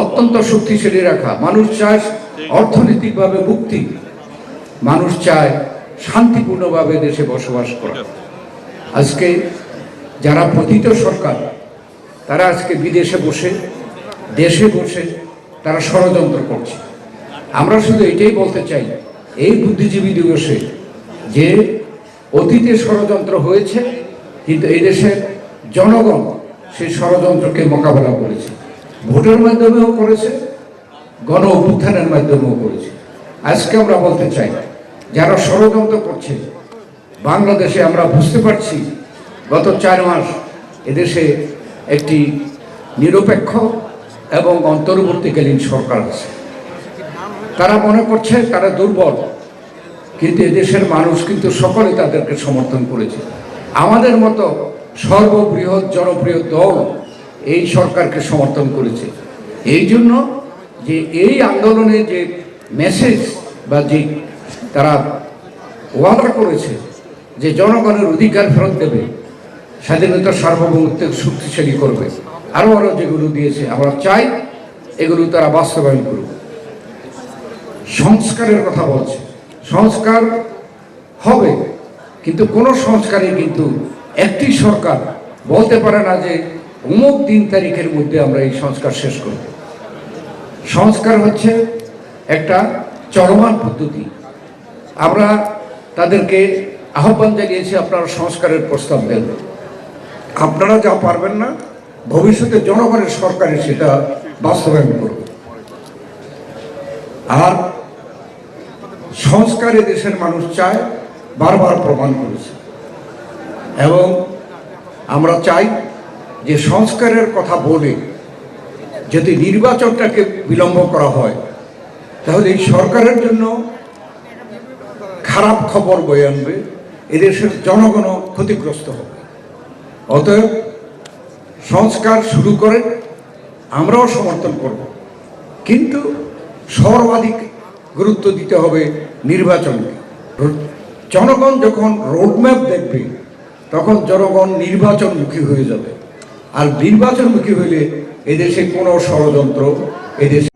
অত্যন্ত শক্তিশালী রাখা। মানুষ চায় অর্থনৈতিকভাবে মুক্তি। মানুষ চায় শান্তিপূর্ণভাবে দেশে বসবাস করা। আজকে যারা পতিত সরকার, তারা আজকে বিদেশে বসে, দেশে বসে তারা ষড়যন্ত্র করছে। আমরা শুধু এটাই বলতে চাই, এই বুদ্ধিজীবী দিবসে যে অতীতে ষড়যন্ত্র হয়েছে, কিন্তু এই দেশের জনগণ সেই ষড়যন্ত্রকে মোকাবেলা করেছে। ভোটের মাধ্যমেও করেছে, গণ অভ্যুত্থানের মাধ্যমেও করেছে। আজকে আমরা বলতে চাই, যারা ষড়যন্ত্র করছে, বাংলাদেশে আমরা বুঝতে পারছি, গত চার মাস এদেশে একটি নিরপেক্ষ এবং অন্তর্বর্তীকালীন সরকার আছে। তারা মনে করছে তারা দুর্বল, কিন্তু এদেশের মানুষ কিন্তু সকলে তাদেরকে সমর্থন করেছে। আমাদের মতো সর্ববৃহৎ জনপ্রিয় দল এই সরকারকে সমর্থন করেছে। এই জন্য যে এই আন্দোলনে যে মেসেজ বা যে তারা ওয়াদা করেছে যে জনগণের অধিকার ফেরত দেবে, স্বাধীনতা সার্বভৌমত্ব শক্তিশালী করবে আরও আরও যেগুলো দিয়েছে, আমরা চাই এগুলো তারা বাস্তবায়ন করুক। সংস্কারের কথা বলছে। সংস্কার হবে, কিন্তু কোন সংস্কারে কিন্তু একটি সরকার বলতে পারে না যে অমুক দিন তারিখের মধ্যে আমরা এই সংস্কার শেষ করব। সংস্কার হচ্ছে একটা চলমান পদ্ধতি। আমরা তাদেরকে আহ্বান জানিয়েছি, আপনারা সংস্কারের প্রস্তাব দেন। আপনারা যা পারবেন না, ভবিষ্যতে জনগণের সরকারে সেটা বাস্তবায়ন করব আর সংস্কারে দেশের মানুষ চায়, বারবার প্রমাণ করেছে। এবং আমরা চাই যে সংস্কারের কথা বলে যদি নির্বাচনটাকে বিলম্ব করা হয়, তাহলে এই সরকারের জন্য খারাপ খবর বয়ে আনবে এদেশের জনগণও ক্ষতিগ্রস্ত হবে। অতএব সংস্কার শুরু করে আমরাও সমর্থন করব। কিন্তু সর্বাধিক গুরুত্ব দিতে হবে নির্বাচনকে। জনগণ যখন রোডম্যাপ দেখবে, তখন জনগণ নির্বাচনমুখী হয়ে যাবে। আর নির্বাচনমুখী হইলে এদেশে কোনো ষড়যন্ত্র এদেশে